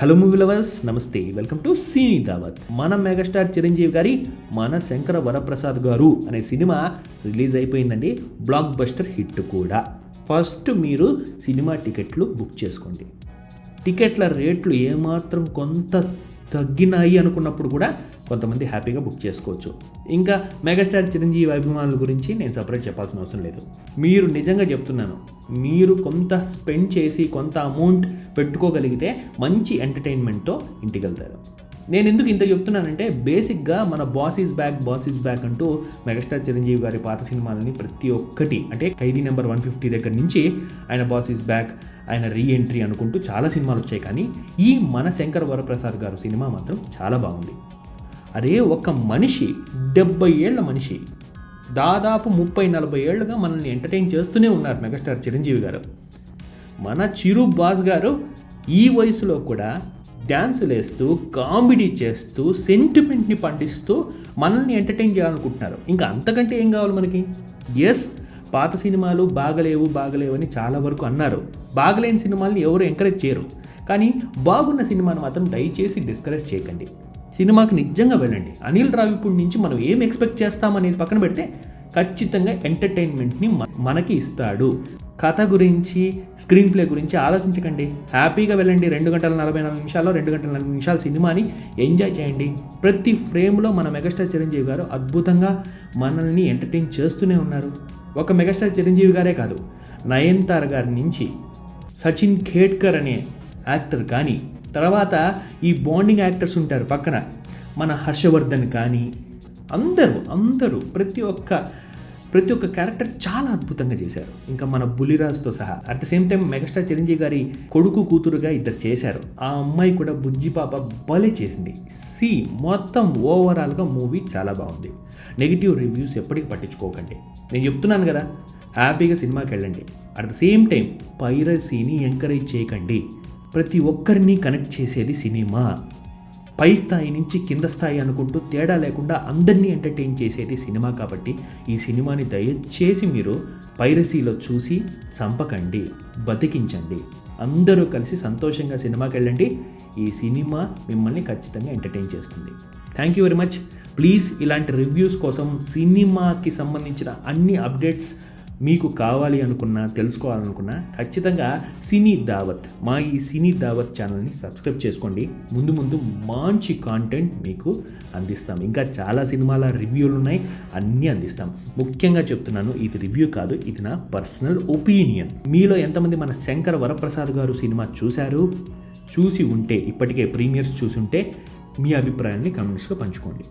Hello movie lovers నమస్తే. Welcome to cine Dawat మన megastar Chiranjeevi గారి మన శంకర వరప్రసాద్ గారు అనే సినిమా రిలీజ్ అయిపోయిందండి. బ్లాక్ బస్టర్ హిట్ కూడా. ఫస్ట్ మీరు సినిమా టికెట్లు బుక్ చేసుకోండి. టికెట్ల రేట్లు ఏమాత్రం కొంత తగ్గినాయి అనుకున్నప్పుడు కూడా కొంతమంది హ్యాపీగా బుక్ చేసుకోవచ్చు. ఇంకా మెగాస్టార్ చిరంజీవి అభిమానుల గురించి నేను సపరేట్ చెప్పాల్సిన అవసరం లేదు. మీరు నిజంగా చెప్తున్నాను మీరు కొంత స్పెండ్ చేసి కొంత అమౌంట్ పెట్టుకోగలిగితే మంచి ఎంటర్టైన్మెంట్తో ఇంటికి వెళ్తారు. నేను ఎందుకు ఇంత చెప్తున్నానంటే బేసిక్గా మన boss is back boss is back అంటూ మెగాస్టార్ చిరంజీవి గారి పాత సినిమాలని ప్రతి ఒక్కటి అంటే ఖైదీ నెంబర్ వన్ ఫిఫ్టీ దగ్గర నుంచి ఆయన బాస్ ఈజ్ బ్యాక్ ఆయన రీ ఎంట్రీ అనుకుంటూ చాలా సినిమాలు వచ్చాయి. కానీ ఈ మన శంకర్ వరప్రసాద్ గారు సినిమా మాత్రం చాలా బాగుంది. అరే ఒక మనిషి డెబ్బై ఏళ్ళ మనిషి దాదాపు ముప్పై నలభై ఏళ్ళుగా మనల్ని ఎంటర్టైన్ చేస్తూనే ఉన్నారు మెగాస్టార్ చిరంజీవి గారు. మన చిరు బాస్ గారు ఈ వయసులో కూడా డ్యాన్సులు వేస్తూ కామెడీ చేస్తూ సెంటిమెంట్ని పండిస్తూ మనల్ని ఎంటర్టైన్ చేయాలనుకుంటున్నారు. ఇంకా అంతకంటే ఏం కావాలి మనకి? ఎస్ పాత సినిమాలు బాగలేవు బాగలేవు అని చాలా వరకు అన్నారు. బాగలేని సినిమాల్ని ఎవరు ఎంకరేజ్ చేయరు. కానీ బాగున్న సినిమాను మాత్రం దయచేసి డిస్కరేజ్ చేయకండి. సినిమాకి నిజంగా వెళ్ళండి. అనిల్ రావిపూడి నుంచి మనం ఏం ఎక్స్పెక్ట్ చేస్తామనేది పక్కన పెడితే ఖచ్చితంగా ఎంటర్టైన్మెంట్ని మనకి ఇస్తాడు. కథ గురించి స్క్రీన్ ప్లే గురించి ఆలోచించకండి. హ్యాపీగా వెళ్ళండి. రెండు గంటల నలభై నాలుగు నిమిషాల్లో రెండు గంటల నలభై నిమిషాల సినిమాని ఎంజాయ్ చేయండి. ప్రతి ఫ్రేమ్లో మన మెగాస్టార్ చిరంజీవి గారు అద్భుతంగా మనల్ని ఎంటర్టైన్ చేస్తూనే ఉన్నారు. ఒక మెగాస్టార్ చిరంజీవి గారే కాదు నయన్తార్ గారి నుంచి సచిన్ ఖేడ్కర్ అనే యాక్టర్ కానీ తర్వాత ఈ బాండింగ్ యాక్టర్స్ ఉంటారు పక్కన మన హర్షవర్ధన్ కానీ అందరూ అందరూ ప్రతి ఒక్క ప్రతి ఒక్క క్యారెక్టర్ చాలా అద్భుతంగా చేశారు. ఇంకా మన బులిరాజ్తో సహా. At the same time megastar Chiranjeevi గారి కొడుకు కూతురుగా ఇద్దరు చేశారు. ఆ అమ్మాయి కూడా బుజ్జి పాప భలే చేసింది. సి మొత్తం ఓవరాల్గా మూవీ చాలా బాగుంది. నెగిటివ్ రివ్యూస్ ఎప్పటికీ పట్టించుకోకండి. నేను చెప్తున్నాను కదా హ్యాపీగా సినిమాకి వెళ్ళండి. అట్ ద సేమ్ టైం పైరసీని ఎంకరేజ్ చేయకండి. ప్రతి ఒక్కరిని కనెక్ట్ చేసేది సినిమా. పై స్థాయి నుంచి కింద స్థాయి అనుకుంటూ తేడా లేకుండా అందరినీ ఎంటర్టైన్ చేసేది సినిమా కాబట్టి ఈ సినిమాని దయచేసి మీరు పైరసీలో చూసి చంపకండి బతికించండి. అందరూ కలిసి సంతోషంగా సినిమాకి వెళ్ళండి. ఈ సినిమా మిమ్మల్ని ఖచ్చితంగా ఎంటర్టైన్ చేస్తుంది. Thank you very much please ఇలాంటి రివ్యూస్ కోసం సినిమాకి సంబంధించిన అన్ని అప్డేట్స్ మీకు కావాలి అనుకున్నా తెలుసుకోవాలనుకున్నా ఖచ్చితంగా సినీ దావత్ మా ఈ సినీ దావత్ ఛానల్ని సబ్స్క్రైబ్ చేసుకోండి. ముందు ముందు మంచి కాంటెంట్ మీకు అందిస్తాం. ఇంకా చాలా సినిమాల రివ్యూలు ఉన్నాయి అన్నీ అందిస్తాం. ముఖ్యంగా చెప్తున్నాను ఇది రివ్యూ కాదు ఇది నా పర్సనల్ ఒపీనియన్. మీలో ఎంతమంది మన శంకర వరప్రసాద్ గారు సినిమా చూశారు? చూసి ఉంటే ఇప్పటికే ప్రీమియర్స్ చూసి ఉంటే మీ అభిప్రాయాన్ని కమెంట్స్లో పంచుకోండి.